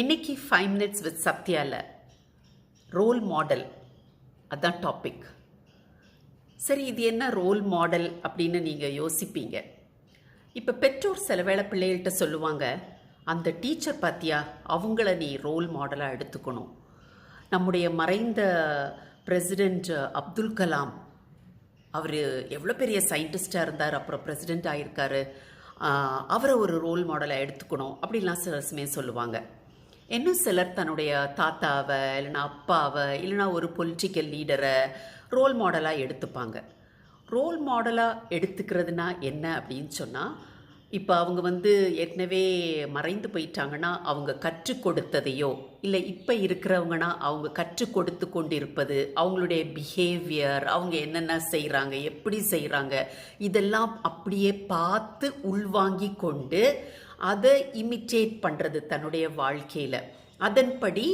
இன்னைக்கு five minutes with சத்யால role model அதுதான் டாபிக் சரி இது என்ன ரோல் மாடல் அப்படின்னு நீங்கள் யோசிப்பீங்க. இப்போ பெற்றோர் சில வேளை பிள்ளைகள்கிட்ட சொல்லுவாங்க அந்த டீச்சர் பார்த்தியா அவங்கள நீ ரோல் மாடலாக எடுத்துக்கணும். நம்முடைய மறைந்த பிரசிடெண்ட் அப்துல் கலாம் அவர் எவ்வளோ பெரிய சயின்டிஸ்டாக இருந்தார் அப்புறம் பிரசிடெண்ட் ஆகியிருக்காரு அவரை ஒரு ரோல் மாடலாக எடுத்துக்கணும் அப்படின்லாம் சில சமயம் சொல்லுவாங்க. இன்னும் சிலர் தன்னுடைய தாத்தாவை இல்லைன்னா அப்பாவை இல்லைன்னா ஒரு பொலிட்டிக்கல் லீடரை ரோல் மாடலாக எடுத்துப்பாங்க. ரோல் மாடலாக எடுத்துக்கிறதுனா என்ன அப்படின்னு சொன்னால் இப்போ அவங்க வந்து ஏற்கனவே மறைந்து போயிட்டாங்கன்னா அவங்க கற்றுக் கொடுத்ததையோ இல்லை இப்போ இருக்கிறவங்கன்னா அவங்க கற்றுக் கொடுத்து கொண்டிருப்பது அவங்களுடைய பிஹேவியர் அவங்க என்னென்ன செய்கிறாங்க எப்படி செய்கிறாங்க இதெல்லாம் அப்படியே பார்த்து உள்வாங்கி கொண்டு அதை இமிட்டேட் பண்ணுறது தன்னுடைய வாழ்க்கையில். அதன்படி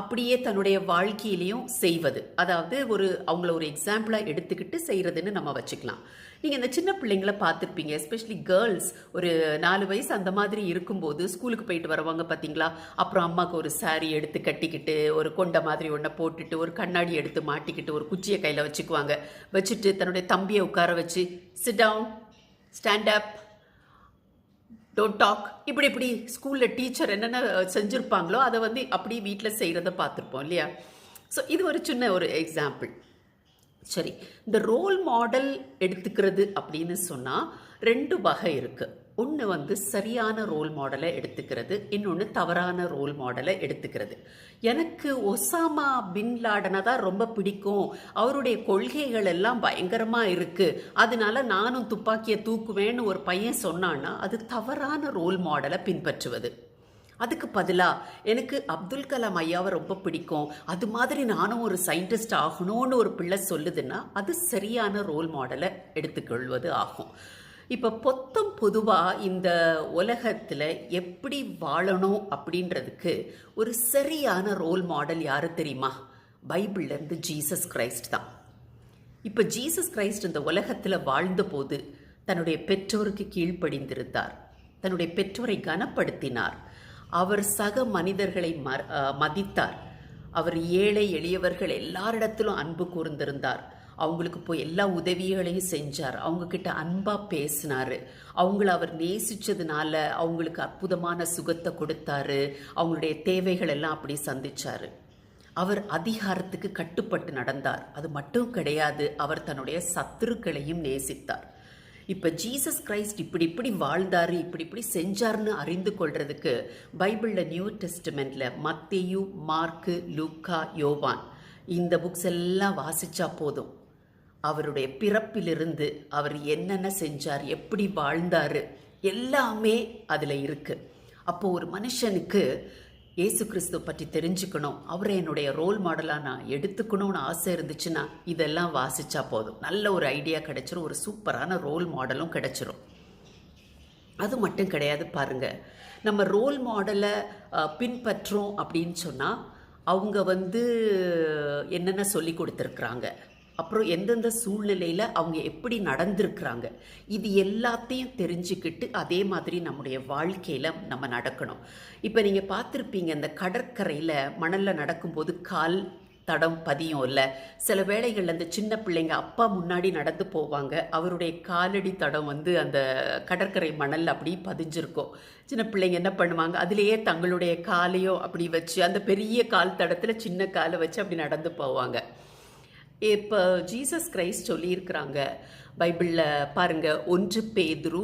அப்படியே தன்னுடைய வாழ்க்கையிலையும் செய்வது. அதாவது ஒரு அவங்கள ஒரு எக்ஸாம்பிளாக எடுத்துக்கிட்டு செய்கிறதுன்னு நம்ம வச்சுக்கலாம். நீங்கள் இந்த சின்ன பிள்ளைங்கள பார்த்துருப்பீங்க எஸ்பெஷலி கேர்ள்ஸ் ஒரு நாலு வயசு அந்த மாதிரி இருக்கும்போது ஸ்கூலுக்கு போயிட்டு வருவாங்க பார்த்தீங்களா? அப்புறம் அம்மாவுக்கு ஒரு சாரீ எடுத்து கட்டிக்கிட்டு ஒரு கொண்ட மாதிரி ஒன்றை போட்டுட்டு ஒரு கண்ணாடி எடுத்து மாட்டிக்கிட்டு ஒரு குச்சியை கையில் வச்சுக்குவாங்க. வச்சுட்டு தன்னுடைய தம்பியை உட்கார வச்சு sit down stand up don't talk இப்படி இப்படி ஸ்கூலில் டீச்சர் என்னென்ன செஞ்சுருப்பாங்களோ அதை வந்து அப்படியே வீட்டில் செய்கிறத பார்த்துருப்போம் இல்லையா? ஸோ இது ஒரு சின்ன ஒரு எக்ஸாம்பிள் சரி இந்த ரோல் மாடல் எடுத்துக்கிறது அப்படின்னு சொன்னால் ரெண்டு வகை இருக்குது ஒன்று வந்து சரியான ரோல் மாடலை எடுத்துக்கிறது இன்னொன்று தவறான ரோல் மாடலை எடுத்துக்கிறது. எனக்கு ஒசாமா பின் லாடனை தான் ரொம்ப பிடிக்கும். அவருடைய கொள்கைகள் எல்லாம் பயங்கரமாக இருக்குது அதனால நானும் துப்பாக்கியை தூக்குவேன்னு ஒரு பையன் சொன்னான்னா அது தவறான ரோல் மாடலை பின்பற்றுவது. அதுக்கு பதிலாக எனக்கு அப்துல் கலாம் ஐயாவை ரொம்ப பிடிக்கும். அது மாதிரி நானும் ஒரு சயின்டிஸ்ட் ஆகணும்னு ஒரு பிள்ளை சொல்லுதுன்னா அது சரியான ரோல் மாடலை எடுத்துக்கொள்வது ஆகும். இப்போ பொத்தம் பொதுவாக இந்த உலகத்தில் எப்படி வாழணும் அப்படின்றதுக்கு ஒரு சரியான ரோல் மாடல் யாரு தெரியுமா? பைபிள்லேருந்து ஜீசஸ் கிரைஸ்ட் தான். இப்போ ஜீசஸ் கிரைஸ்ட் இந்த உலகத்தில் வாழ்ந்தபோது தன்னுடைய பெற்றோருக்கு கீழ்ப்படிந்திருந்தார். தன்னுடைய பெற்றோரை கனப்படுத்தினார். அவர் சக மனிதர்களை மதித்தார். அவர் ஏழை எளியவர்கள் எல்லாரிடத்திலும் அன்பு கூர்ந்திருந்தார். அவங்களுக்கு போய் எல்லா உதவிகளையும் செஞ்சார். அவங்கக்கிட்ட அன்பாக பேசினார். அவங்கள அவர் நேசித்ததுனால அவங்களுக்கு அற்புதமான சுகத்தை கொடுத்தாரு. அவங்களுடைய தேவைகள் எல்லாம் அப்படி சந்திச்சார். அவர் அதிகாரத்துக்கு கட்டுப்பட்டு நடந்தார். அது மட்டும் கிடையாது அவர் தன்னுடைய சத்துருக்களையும் நேசித்தார். இப்போ ஜீசஸ் கிரைஸ்ட் இப்படி இப்படி வாழ்ந்தார் இப்படி இப்படி செஞ்சார்னு அறிந்து கொள்றதுக்கு பைபிளில் நியூ டெஸ்டிமெண்ட்ல மத்தேயு மார்க்கு லூக்கா யோவான் இந்த புக்ஸ் எல்லாம் வாசித்தா போதும். அவருடைய பிறப்பிலிருந்து அவர் என்னென்ன செஞ்சார் எப்படி வாழ்ந்தார் எல்லாமே அதில் இருக்குது அப்போது ஒரு மனுஷனுக்கு இயேசு கிறிஸ்துவ பற்றி தெரிஞ்சுக்கணும். அவரை என்னுடைய ரோல் மாடலாக நான் எடுத்துக்கணும்னு ஆசை இருந்துச்சுன்னா இதெல்லாம் வாசிச்சா போதும். நல்ல ஒரு ஐடியா கிடைச்சிரும். ஒரு சூப்பரான ரோல் மாடலும் கிடைச்சிரும். அது மட்டும் கிடையாது பாருங்க. நம்ம ரோல் மாடலை பின்பற்றோம் அப்படின்னு சொன்னால் அவங்க வந்து என்னென்ன சொல்லி கொடுத்துருக்குறாங்க? அப்புறம் எந்தெந்த சூழ்நிலையில் அவங்க எப்படி நடந்திருக்கிறாங்க. இது எல்லாத்தையும் தெரிஞ்சுக்கிட்டு அதே மாதிரி நம்முடைய வாழ்க்கையில் நம்ம நடக்கணும். இப்போ நீங்கள் பார்த்துருப்பீங்க இந்த கடற்கரையில் மணலில் நடக்கும்போது கால் தடம் பதியும் இல்லை. சில வேளைகளில் அந்த சின்ன பிள்ளைங்க அப்பா முன்னாடி நடந்து போவாங்க. அவருடைய காலடி தடம் வந்து அந்த கடற்கரை மணல் அப்படி பதிஞ்சிருக்கும். சின்ன பிள்ளைங்க என்ன பண்ணுவாங்க? அதுலேயே தங்களுடைய காலையும் அப்படி வச்சு அந்த பெரிய கால் தடத்தில் சின்ன காலை வச்சு அப்படி நடந்து போவாங்க. இப்போ ஜீசஸ் கிரைஸ்ட் சொல்லியிருக்கிறாங்க. பைபிளில் பாருங்கள் ஒன்று பேதுரு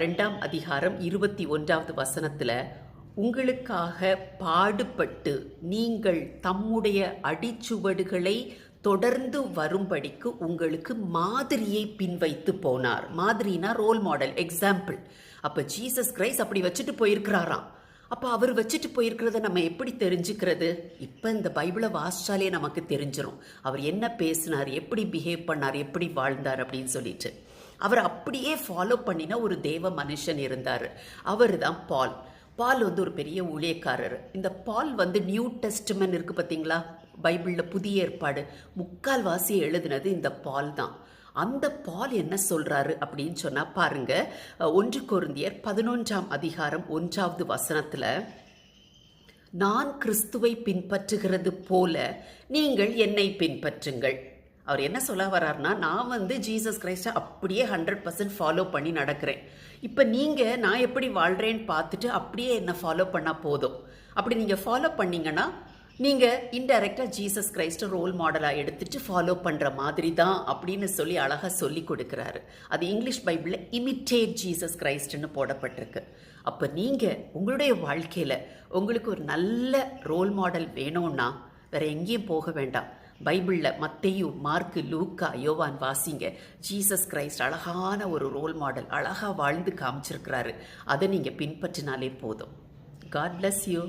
ரெண்டாம் அதிகாரம் இருபத்தி ஒன்றாவது வசனத்தில் உங்களுக்காக பாடுபட்டு நீங்கள் தம்முடைய அடிச்சுவடுகளை தொடர்ந்து வரும்படிக்கு உங்களுக்கு மாதிரியை பின்வைத்து போனார். மாதிரினா ரோல் மாடல் எக்ஸாம்பிள் அப்போ ஜீசஸ் கிரைஸ் அப்படி வச்சுட்டு போயிருக்கிறாராம். அப்போ அவர் வச்சுட்டு போயிருக்கிறத நம்ம எப்படி தெரிஞ்சுக்கிறது? இப்போ இந்த பைபிளை வாசிச்சாலே நமக்கு தெரிஞ்சிடும் அவர் என்ன பேசினார் எப்படி பிஹேவ் பண்ணார் எப்படி வாழ்ந்தார் அப்படின்னு சொல்லிட்டு. அவர் அப்படியே ஃபாலோ பண்ணின ஒரு தேவ மனுஷன் இருந்தார். அவர் தான் பால். பால் வந்து ஒரு பெரிய ஊழியக்காரர். இந்த பால் வந்து நியூ டெஸ்ட்மென் இருக்குது பார்த்தீங்களா பைபிளில் புதிய ஏற்பாடு. முக்கால்வாசி எழுதுனது எழுதினது இந்த பால் தான் அந்த பால் என்ன சொல்றாரு அப்படின்னு சொன்னா பாருங்க ஒன்று கொருந்தியர் பதினொன்றாம் அதிகாரம் ஒன்றாவது வசனத்துல நான் கிறிஸ்துவை பின்பற்றுகிறது போல நீங்கள் என்னை பின்பற்றுங்கள். அவர் என்ன சொல்ல வர்றாருன்னா நான் வந்து ஜீசஸ் கிரைஸ்டை அப்படியே ஹண்ட்ரட் பர்சன்ட் ஃபாலோ பண்ணி நடக்கிறேன். இப்போ நீங்கள் நான் எப்படி வாழ்கிறேன்னு பார்த்துட்டு அப்படியே என்னை ஃபாலோ பண்ணால் போதும். அப்படி நீங்கள் ஃபாலோ பண்ணீங்கன்னா நீங்கள் இன்டைரக்டாக ஜீசஸ் கிரைஸ்ட்டை ரோல் மாடலாக எடுத்துட்டு ஃபாலோ பண்ணுற மாதிரி தான் அப்படின்னு சொல்லி அழகாக சொல்லி கொடுக்குறாரு. அது இங்கிலீஷ் பைபிளில் இமிட்டேட் ஜீசஸ் கிரைஸ்ட்னு போடப்பட்டிருக்கு. அப்போ நீங்கள் உங்களுடைய வாழ்க்கையில் உங்களுக்கு ஒரு நல்ல ரோல் மாடல் வேணும்னா வேறு எங்கேயும் போக வேண்டாம். பைபிளில் மத்தையு மார்க்கு லூக்கா யோவான் வாசிங்க. ஜீசஸ் கிரைஸ்ட் அழகான ஒரு ரோல் மாடல் அழகாக வாழ்ந்து காமிச்சிருக்கிறாரு. அதை நீங்கள் பின்பற்றினாலே போதும். God bless you